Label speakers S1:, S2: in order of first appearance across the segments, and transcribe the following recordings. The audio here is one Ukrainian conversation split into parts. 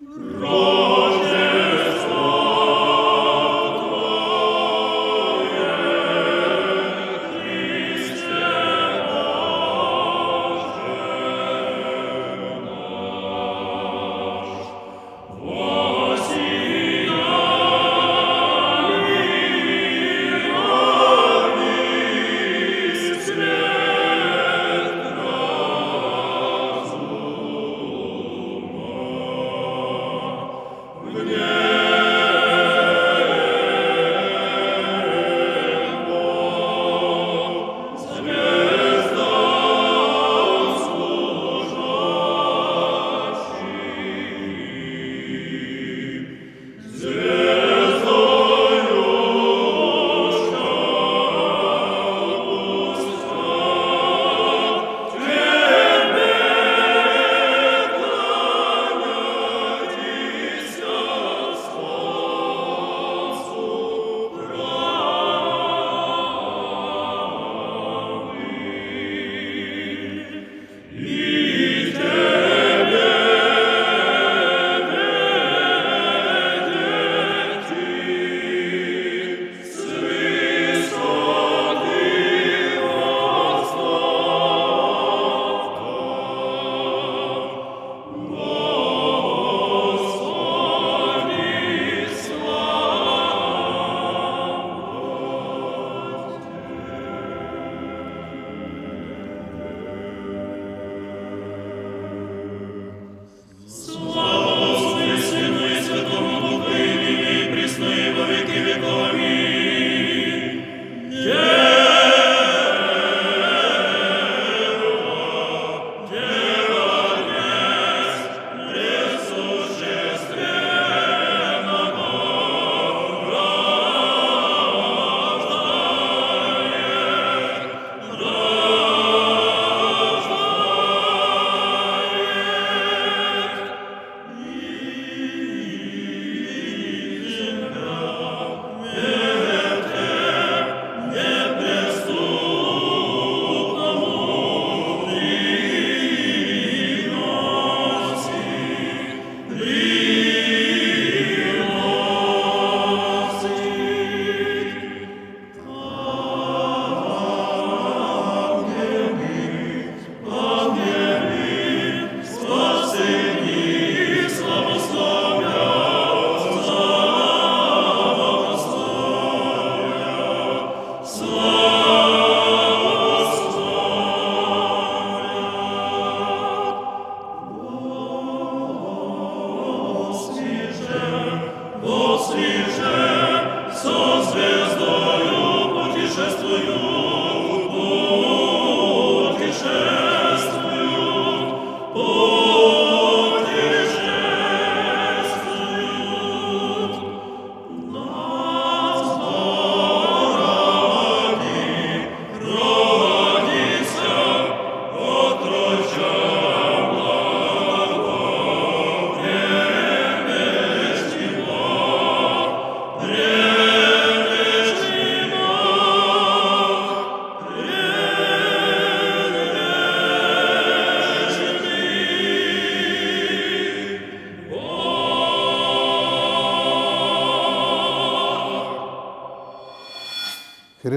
S1: Roll.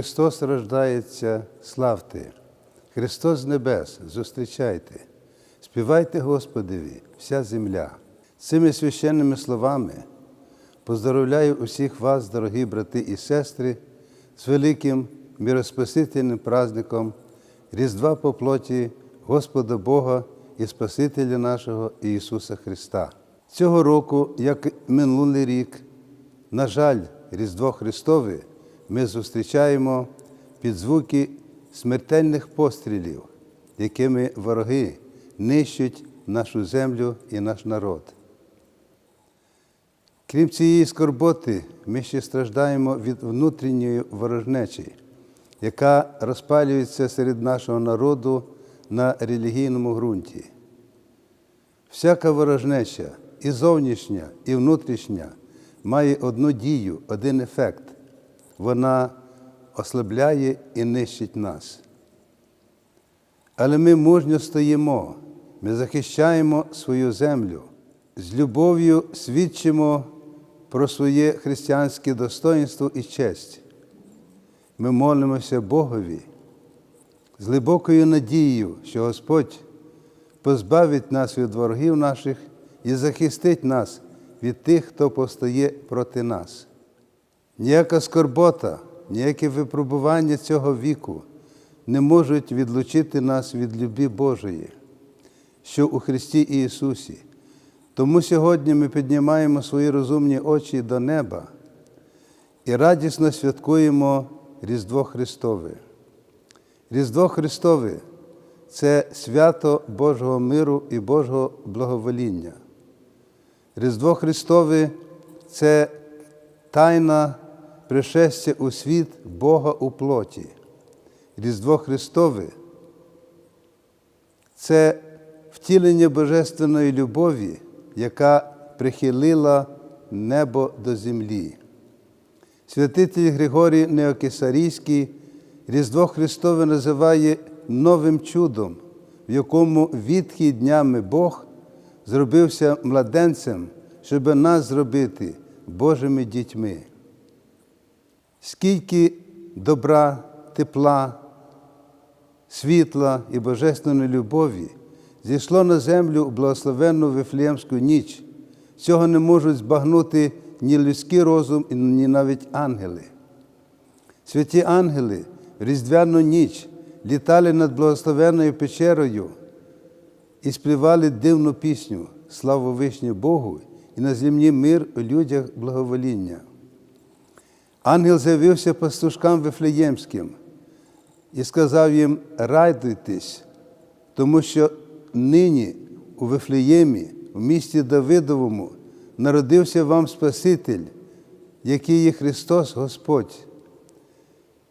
S1: Христос рождається, славте! Христос небес, зустрічайте, співайте Господеві, вся земля. Цими священними словами поздоровляю усіх вас, дорогі брати і сестри, з великим міроспасительним праздником Різдва по плоті Господа Бога і Спасителя нашого Ісуса Христа. Цього року, як минулий рік, на жаль, Різдво Христове ми зустрічаємо під звуки смертельних пострілів, якими вороги нищать нашу землю і наш народ. Крім цієї скорботи, ми ще страждаємо від внутрішньої ворожнечі, яка розпалюється серед нашого народу на релігійному ґрунті. Всяка ворожнеча, і зовнішня, і внутрішня, має одну дію, один ефект. Вона ослабляє і нищить нас. Але ми мужньо стоїмо, ми захищаємо свою землю, з любов'ю свідчимо про своє християнське достоинство і честь. Ми молимося Богові з глибокою надією, що Господь позбавить нас від ворогів наших і захистить нас від тих, хто постає проти нас. Ніяка скорбота, ніяке випробування цього віку не можуть відлучити нас від любі Божої, що у Христі Ісусі. Тому сьогодні ми піднімаємо свої розумні очі до неба і радісно святкуємо Різдво Христове. Різдво Христове це свято Божого миру і Божого благовоління. Різдво Христове це тайна пришестя у світ Бога у плоті. Різдво Христове це втілення божественної любові, яка прихилила небо до землі. Святитель Григорій Неокесарійський Різдво Христове називає новим чудом, в якому відхід днями Бог зробився младенцем, щоб нас зробити Божими дітьми. Скільки добра, тепла, світла і божественної любові зійшло на землю у благословенну Вифлеємську ніч. Цього не можуть збагнути ні людський розум, ні навіть ангели. Святі ангели в різдвяну ніч літали над благословенною печерою і співали дивну пісню Славу Вишню Богу і на землі мир у людях благовоління. Ангел з'явився пастушкам Вифлеємським і сказав їм: радуйтесь, тому що нині у Вифлеємі, в місті Давидовому, народився вам Спаситель, який є Христос Господь.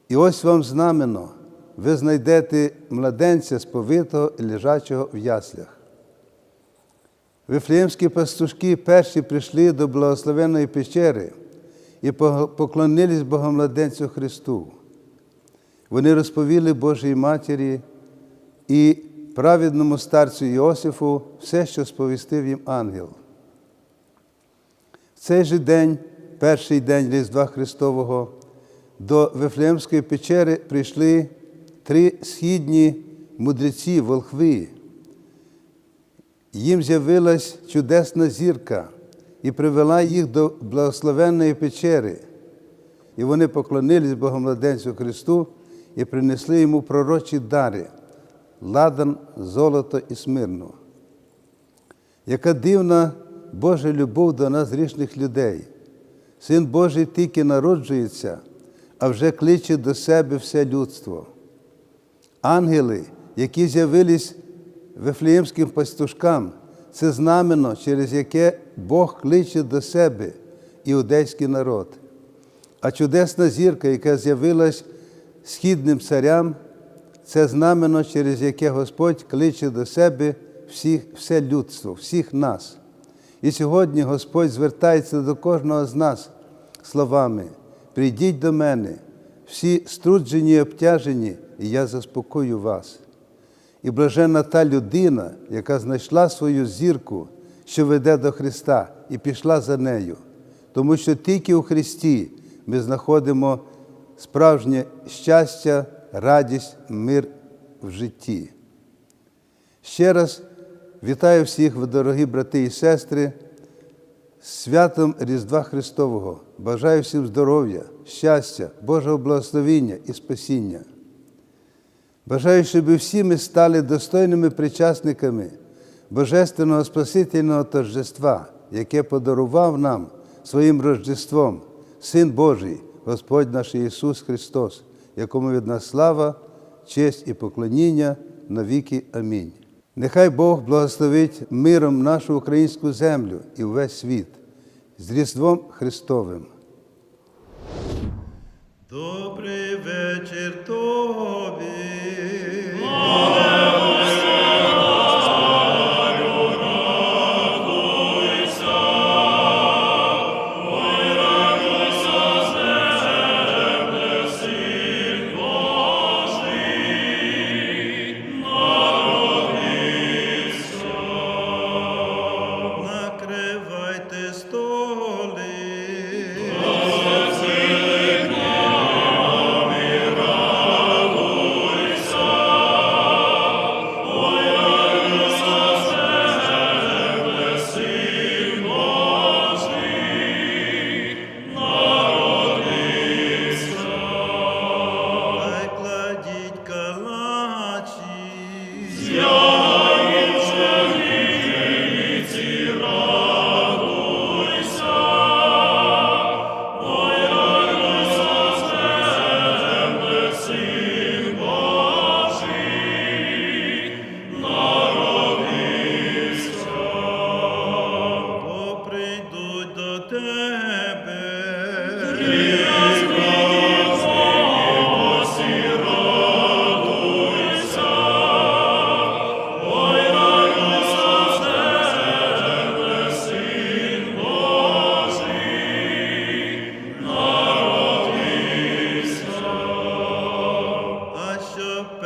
S1: І ось вам знамено, ви знайдете младенця сповитого і лежачого в яслях. Вифлеємські пастушки перші прийшли до благословенної печери і поклонились Богомладенцю Христу. Вони розповіли Божій Матері і праведному старцю Іосифу все, що сповістив їм ангел. В цей же день, перший день Різдва Христового, до Вифлеємської печери прийшли три східні мудреці, волхви. Їм з'явилась чудесна зірка і привела їх до благословенної печери. І вони поклонились Богомладенцю Христу і принесли йому пророчі дари ладан, золото і смирну. Яка дивна Божа любов до нас, грішних людей. Син Божий тільки народжується, а вже кличе до себе все людство. Ангели, які з'явились вифлеємським пастушкам, це знамено, через яке Бог кличе до себе іудейський народ. А чудесна зірка, яка з'явилась східним царям, це знамено, через яке Господь кличе до себе всіх, все людство, всіх нас. І сьогодні Господь звертається до кожного з нас словами: прийдіть до мене, всі струджені і обтяжені, і я заспокою вас. І блаженна та людина, яка знайшла свою зірку, що веде до Христа, і пішла за нею. Тому що тільки у Христі ми знаходимо справжнє щастя, радість, мир в житті. Ще раз вітаю всіх, дорогі брати і сестри, з святом Різдва Христового. Бажаю всім здоров'я, щастя, Божого благословіння і спасіння. Бажаю, щоб всі ми стали достойними причасниками Божественного Спасительного торжества, яке подарував нам своїм Рождеством Син Божий, Господь наш Ісус Христос, якому від нас слава, честь і поклоніння навіки. Амінь. Нехай Бог благословить миром нашу українську землю і весь світ з Різдвом Христовим.
S2: Добрий вечір Amen.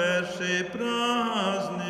S2: соверши праздник.